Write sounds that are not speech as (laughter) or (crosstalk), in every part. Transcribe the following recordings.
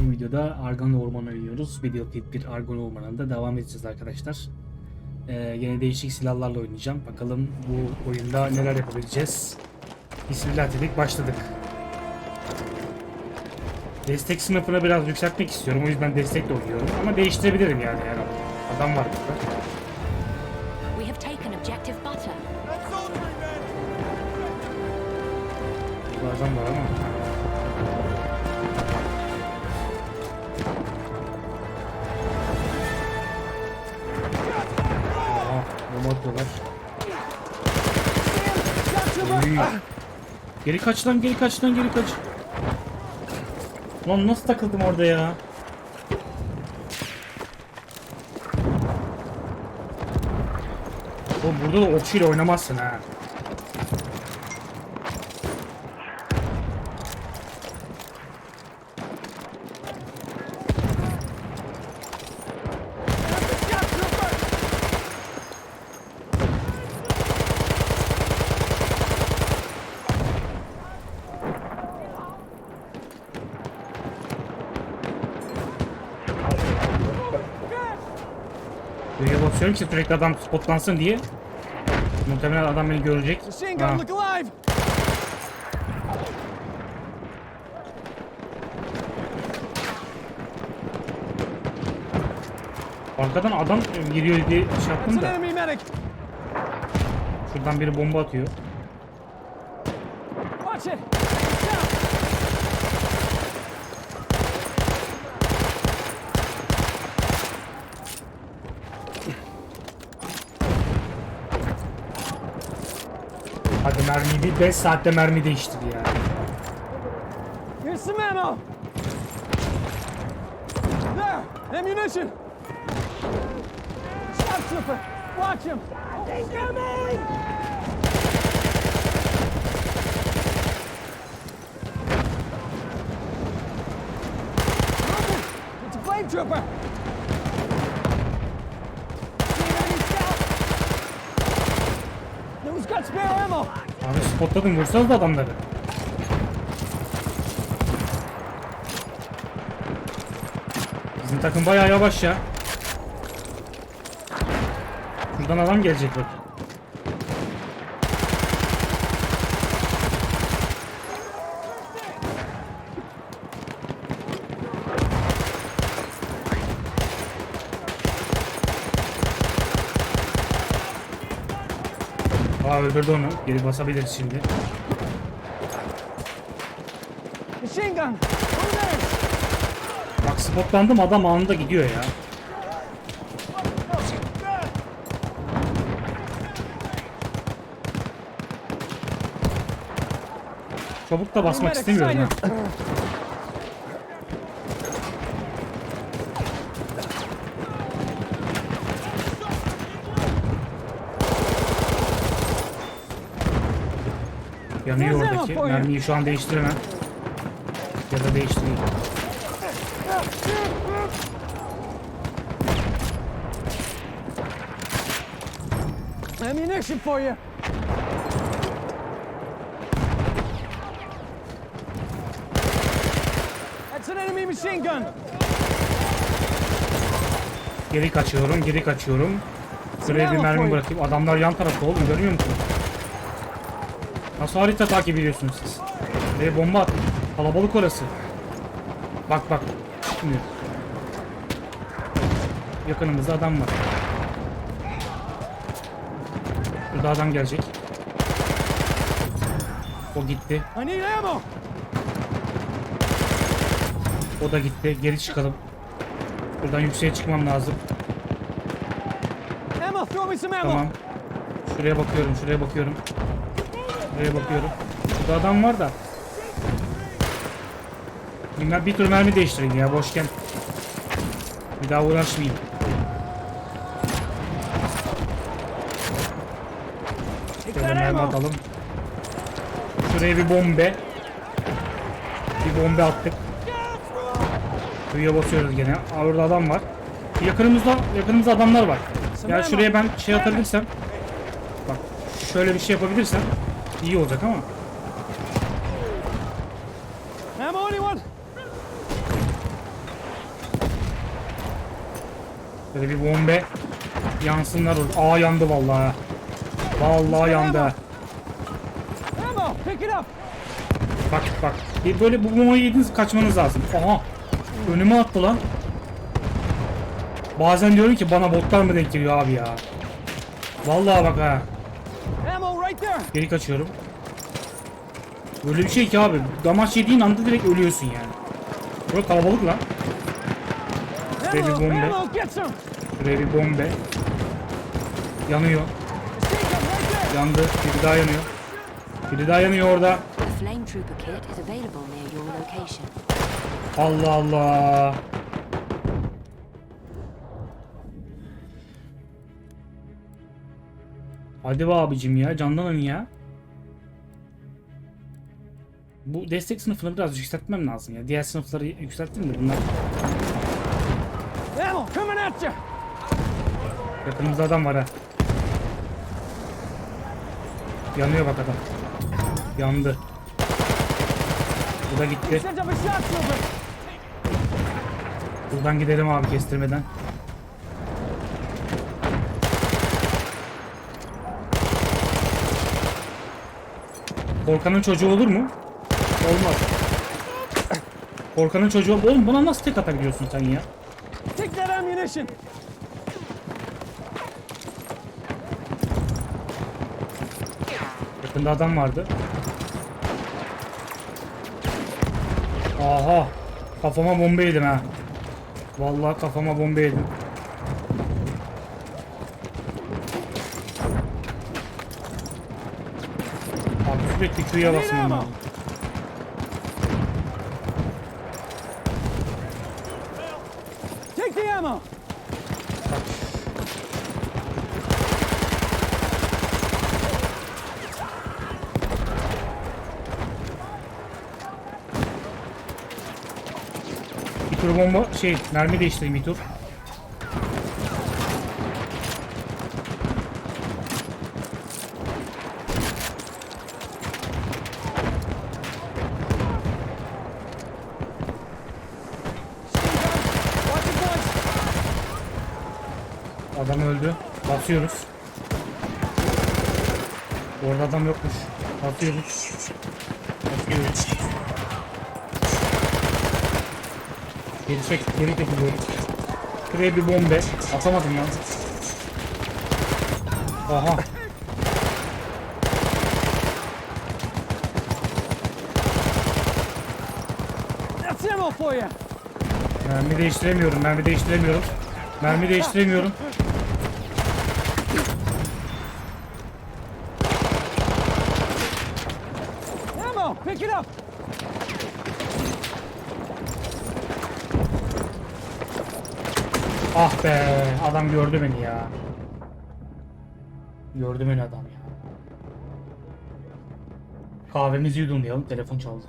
Bu videoda Argon Ormanı oynuyoruz. Battlefield 1 Argon Ormanı'nda devam edeceğiz arkadaşlar. Ee, yine değişik silahlarla oynayacağım. Bakalım bu oyunda neler yapabileceğiz. Bismillah dedik başladık. Destek sınıfını biraz yükseltmek istiyorum. O yüzden destekle oynuyorum. Ama değiştirebilirim yani her an. Adam var burada. Uy. Geri kaç lan geri kaç lan geri kaç. Lan nasıl takıldım orada ya? Oğlum burada da okçuyla oynamazsın ha. Buraya basıyorum ki sürekli adam spotlansın diye. Muhtemelen adam beni görecek. Ha, arkadan adam giriyor diye şey yaptım da. Şuradan biri bomba atıyor. Watch it! Watch out! Hadi mermiyi bir 5 saatte mermi değiştir ya. Here's some ammo! There! Ammunition! Shot trooper! Watch him! He's coming! It's a flame trooper! See an enemy scout? Who's got spare ammo? Abi spotladım vursanız da adamları. Bizim takım bayağı yavaş ya. Şuradan adam gelecek bak. Aa öldürdü onu. Geri basabiliriz şimdi. Machine gun! Bak spotlandım adam anında gidiyor ya. Çabuk da basmak istemiyorum ha. Yanıyor oradaki. Mermiyi şu an değiştiremem. Ya da değiştireyim. Ammunition for you! That's an enemy machine gun! Geri kaçıyorum, geri kaçıyorum. Şuraya bir mermi bırakayım. Adamlar yan tarafta oğlum görmüyor musun? Nasıl harita takip ediyorsunuz siz? Buraya bomba at. Kalabalık orası. Bak bak. Çıkmıyor. Yakınımızda adam var. Burada adam gelecek. O gitti. O da gitti. Geri çıkalım. Buradan yükseğe çıkmam lazım. Tamam. Şuraya bakıyorum, şuraya bakıyorum. Şuraya bakıyorum. Burada adam var da. Bilmem bir tur mermi değiştirin ya boşken. Bir daha uğraşmayayım. Şöyle mermi atalım. Şuraya bir bombe. Bir bombe attık. Kuyuya basıyoruz gene. Aa, orada adam var. Yakınımızda yakınımızda adamlar var. Ya şuraya ben şey atabilirsem. Bak şöyle bir şey yapabilirsem iyi olacak ama. Ammo anyone? Böyle bir bombe yansınlar orada. Aa yandı vallahi. Vallahi yandı. Ammo, pick it. Bak bak. E böyle bu bombayı yediniz kaçmanız lazım. Aha. Önüme attı lan. Bazen diyorum ki bana botlar mı denk geliyor abi ya. Vallahi bak ha. Geri kaçıyorum. Böyle bir şey ki abi. Damaç yediğin anda direkt ölüyorsun yani. Böyle kalabalık lan. Şuraya bir bombe. Şuraya bir bombe. Yanıyor. Yandı. Biri daha yanıyor. Biri daha yanıyor orada. A flame Hadi be abicim ya canlanın ya. Bu destek sınıfını biraz yükseltmem lazım ya. Diğer sınıfları yükselttim de bunlar yakınımızda adam var ha. Yanıyor bak adam. Yandı. Bu da gitti. Trooper. Buradan gidelim abi kestirmeden. Korkanın çocuğu olur mu? Olmaz. Korkanın çocuğu Oğlum buna nasıl tek atabiliyorsun sen ya? Take that ammunition. Yakında adam vardı. Aha. Kafama bomba yedim ha. Vallahi kafama bomba yedim. Abi sürekli Q'ya basmam lazım. Take the ammo. Bir tur bomba şey mermi değiştireyim bir tur. Watch it, boys. Adam öldü. Basıyoruz. Orada adam yokmuş. Basıyoruz. Basıyoruz. Geri çek, geri çekiliyoruz. Şuraya bir bombe. Atamadım lan. Aha. Mermi değiştiremiyorum, mermi değiştiremiyorum. Mermi değiştiremiyorum. Ammo, pick it up. Ah be, adam gördü beni ya. Gördü beni adam ya. Kahvemizi yudumlayalım, telefon çaldı.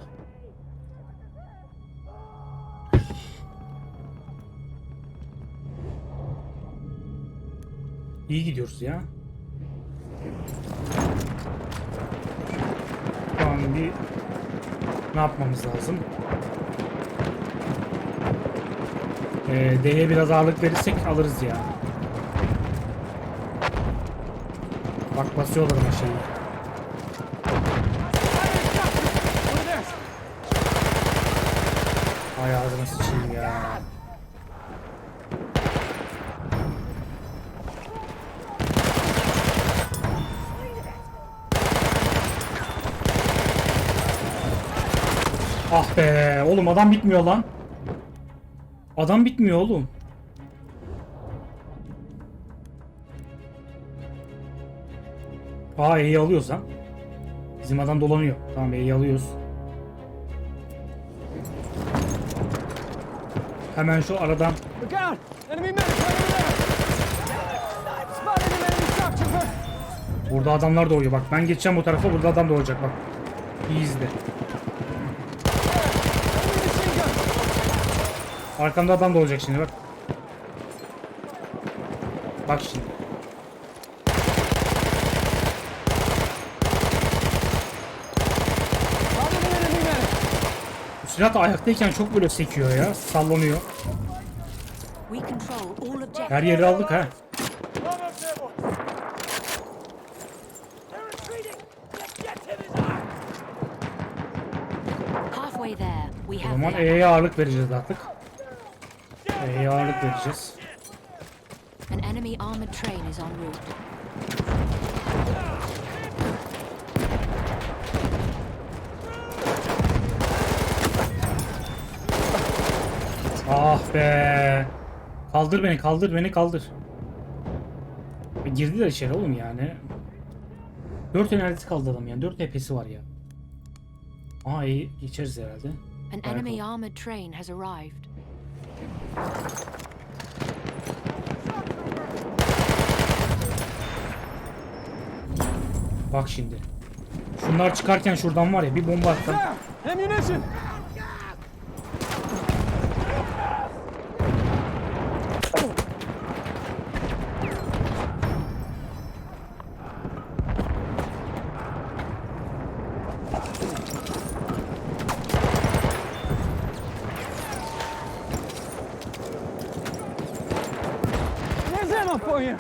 İyi gidiyoruz ya. Şu an bir ne yapmamız lazım? Ee, D'ye biraz ağırlık verirsek alırız ya. Bak basıyorlar there. Ay ağzına sıçayım ya. Ah be oğlum adam bitmiyor lan. Adam bitmiyor oğlum. Aa E'yi alıyoruz ha. Bizim adam dolanıyor. Tamam E'yi alıyoruz. Hemen şu aradan. Burada adamlar doğuyor bak. Ben geçeceğim bu tarafa burada adam doğacak bak. İyi izle. Enemy machine gun. Arkamda adam doğacak şimdi bak. Bak şimdi. Silah da ayaktayken çok böyle sekiyor ya. Sallanıyor. Her yeri aldık ha. O zaman E'ye ağırlık vereceğiz artık. E'ye ağırlık vereceğiz. An enemy armored train is en route. Ah be. Kaldır beni, kaldır beni, kaldır. E, girdiler içeri oğlum yani. 4 enerjisi kaldı adam yani. 4 HP'si var ya. Aa iyi geçeriz herhalde. An enemy iyi. armored train has arrived. Bak şimdi. Şunlar çıkarken şuradan var ya bir bomba atsam. For you!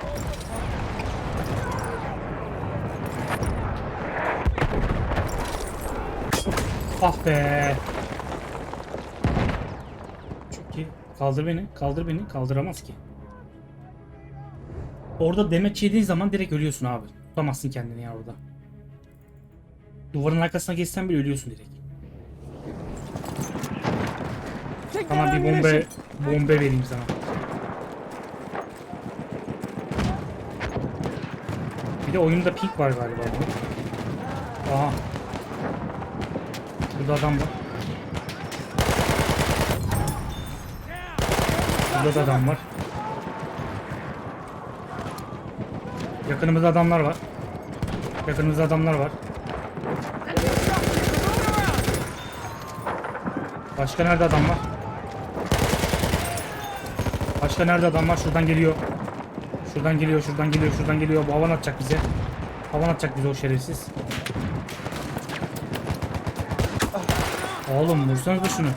Ah be. Çok. Kaldır beni. Kaldır beni. Kaldıramaz ki. Orada demet yediğin zaman direkt ölüyorsun abi. Tutamazsın kendini ya orada. Duvarın arkasına geçsen bile ölüyorsun direkt. Sana bir ammunition! bombe vereyim sana. Bir de oyunda pink var galiba. bunun. Aha. Burada adam var. Burada da adam var. Yakınımızda adamlar var. Yakınımızda adamlar var. Başka nerede adam var? Başka nerede adam var? Şuradan geliyor. Şuradan geliyor, şuradan geliyor, şuradan geliyor. Bu havan atacak bize. Havan atacak bize o şerefsiz. Oğlum vursanız da şunu.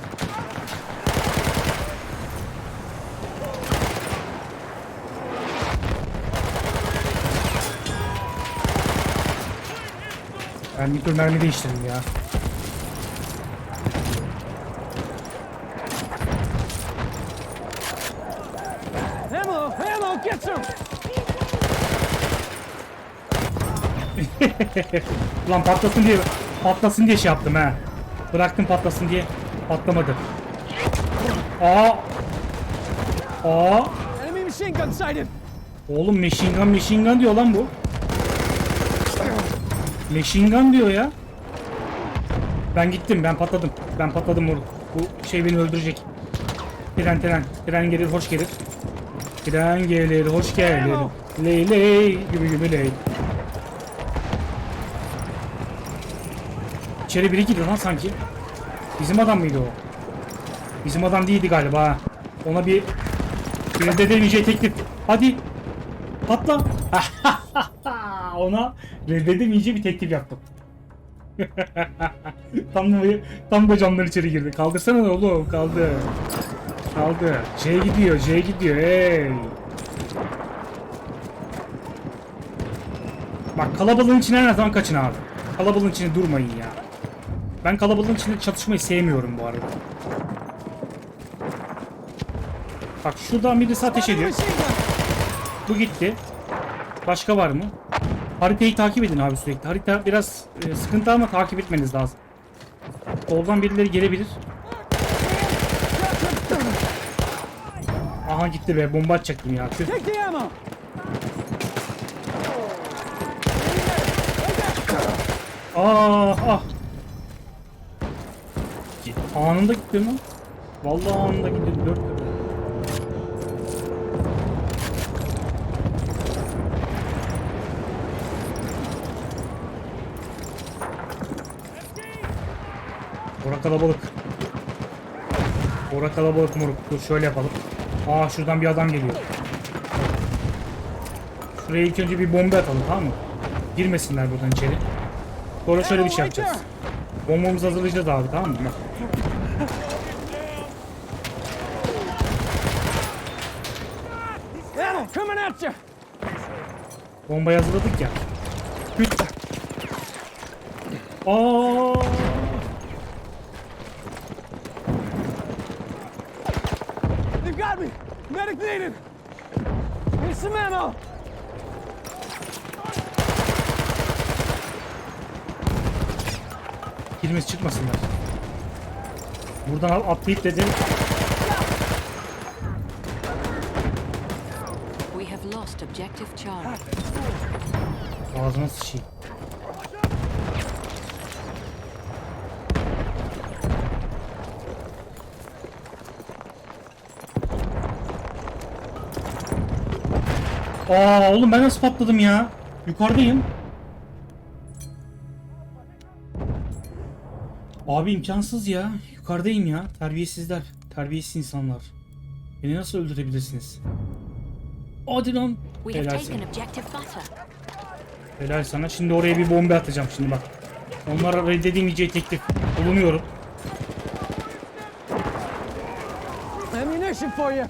Ben bir tür mermi değiştirdim ya. Ammo! Ammo! Get some! (laughs) Lan patlasın diye patlasın diye şey yaptım ha. Bıraktım patlasın diye patlamadı. Aa. Aa. Oğlum machine gun machine gun diyor lan bu. Machine gun diyor ya. Ben gittim ben patladım. Ben patladım moruk. Bu şey beni öldürecek. Tren tren. Tren gelir hoş gelir. Tren gelir hoş gelir. Ley ley gibi gibi ley. İçeri biri gidiyor lan sanki. Bizim adam mıydı o? Bizim adam değildi galiba. Ona bir reddedemeyeceği teklif. Hadi. Patla. (laughs) Ona reddedemeyeceği bir teklif yaptım. (laughs) tam tam da camdan içeri girdi. Kaldırsana oğlum kaldı. Kaldı. J gidiyor, J gidiyor. Hey. Bak kalabalığın içine her zaman kaçın abi. Kalabalığın içine durmayın ya. Ben kalabalığın içinde çatışmayı sevmiyorum bu arada. Bak şuradan birisi ateş ediyor. Bu gitti. Başka var mı? Haritayı takip edin abi sürekli. Harita biraz e, sıkıntı ama takip etmeniz lazım. Soldan birileri gelebilir. Aha gitti be bomba atacaktım ya. The ammo! Ah ah. Anında gitti lan. Vallahi anında gitti. Dört. Ora kalabalık. Ora kalabalık moruk. Dur şöyle yapalım. Aa şuradan bir adam geliyor. Şuraya ilk önce bir bomba atalım tamam mı? Girmesinler buradan içeri. Sonra şöyle bir şey yapacağız. Bombamızı hazırlayacağız abi tamam mı? Bak. Bombayı hazırladık ya. Güç. Aa! They've got me. Medic needed. Need some ammo. Birimiz çıkmasınlar. Buradan atlayıp dedim. Lost objective Charlie. Ağzına sıçayım. Aa oğlum ben nasıl patladım ya? Yukarıdayım. Abi imkansız ya. Yukarıdayım ya. Terbiyesizler. Terbiyesiz insanlar. Beni nasıl öldürebilirsiniz? Hadi lan. We have Helal taken sana. objective butter. Helal sana. Şimdi oraya bir bomba atacağım şimdi bak. Onlara reddedemeyeceği teklif bulunuyorum. Ammunition for you.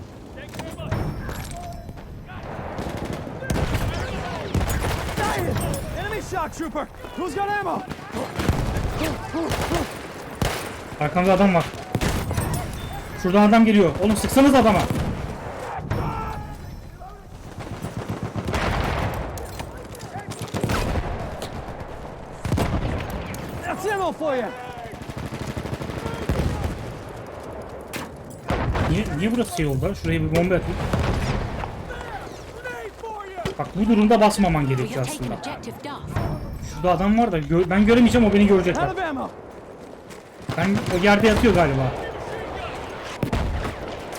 Shock trooper. Who's got ammo? Arkamda adam var. Şuradan adam geliyor. Oğlum sıksanız adama. That's ammo for you. Niye, niye burası şey oldu? Şuraya bir bomba atayım. Bak bu durumda basmaman gerekiyor aslında. Şurada adam var da gö- ben göremeyeceğim o beni görecek. Bak. Ben o yerde yatıyor galiba.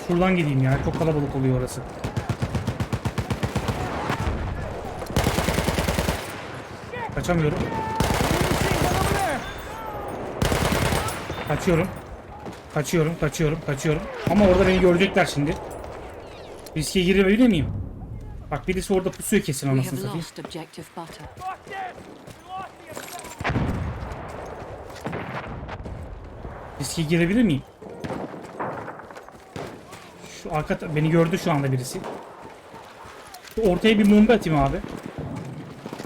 Şuradan gideyim ya. Çok kalabalık oluyor orası. Kaçamıyorum. Machine gun over there. Kaçıyorum. Kaçıyorum, kaçıyorum, kaçıyorum. Ama orada beni görecekler şimdi. Riske girebilir miyim? Bak birisi orada pusuyor kesin anasını satayım. Riske girebilir miyim? Şu arka beni gördü şu anda birisi. Şu ortaya bir bomba atayım abi.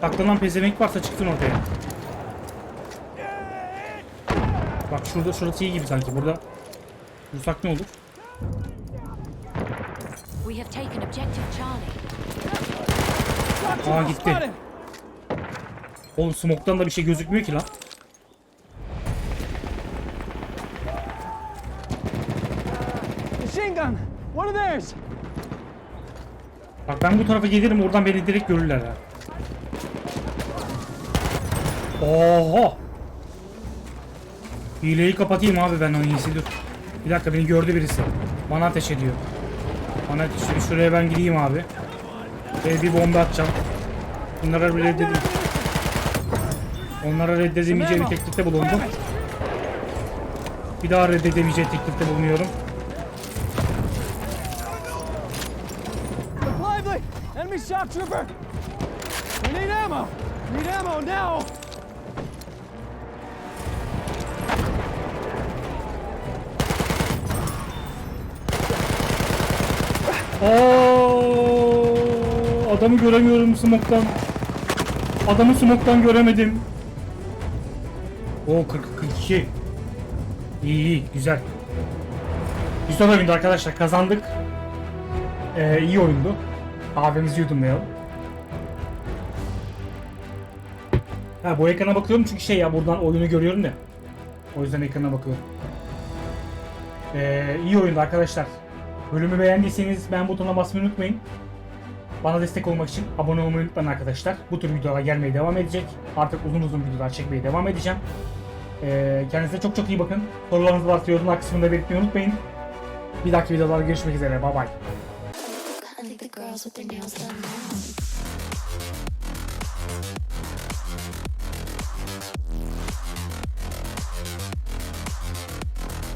Saklanan pezevenk varsa çıksın ortaya. Bak şurada şurası iyi gibi sanki. Burada dursak ne olur? Aa gitti. Oğlum smoke'tan da bir şey gözükmüyor ki lan. Machine gun. One of theirs. Bak ben bu tarafa gelirim oradan beni direkt görürler ha. Oha! Hileyi kapatayım abi ben onu iyisi dur. Bir dakika beni gördü birisi. Bana ateş ediyor. Bana ateş ediyor. Şuraya ben gideyim abi. Ve bir bomba atacağım. Bunlara bir reddedeyim. Onlara reddedemeyeceği bir teklifte bulundum. Bir daha reddedemeyeceği teklifte bulunuyorum. Enemy shock trooper. We need ammo. We need ammo now. Adamı göremiyorum smoke'tan. Adamı smoke'tan göremedim. O 40 42. İyi iyi güzel. Güzel oyundu arkadaşlar kazandık. Ee, iyi oyundu. Kahvemizi yudumlayalım. Ha bu ekrana bakıyorum çünkü şey ya buradan oyunu görüyorum ya. O yüzden ekrana bakıyorum. Ee, iyi oyundu arkadaşlar. Bölümü beğendiyseniz beğen butonuna basmayı unutmayın. Bana destek olmak için abone olmayı unutmayın arkadaşlar. Bu tür videolar gelmeye devam edecek. Artık uzun uzun videolar çekmeye devam edeceğim. Ee, kendinize çok çok iyi bakın. Sorularınız varsa yorumlar kısmında belirtmeyi unutmayın. Bir dahaki videolarda görüşmek üzere. Bye bye.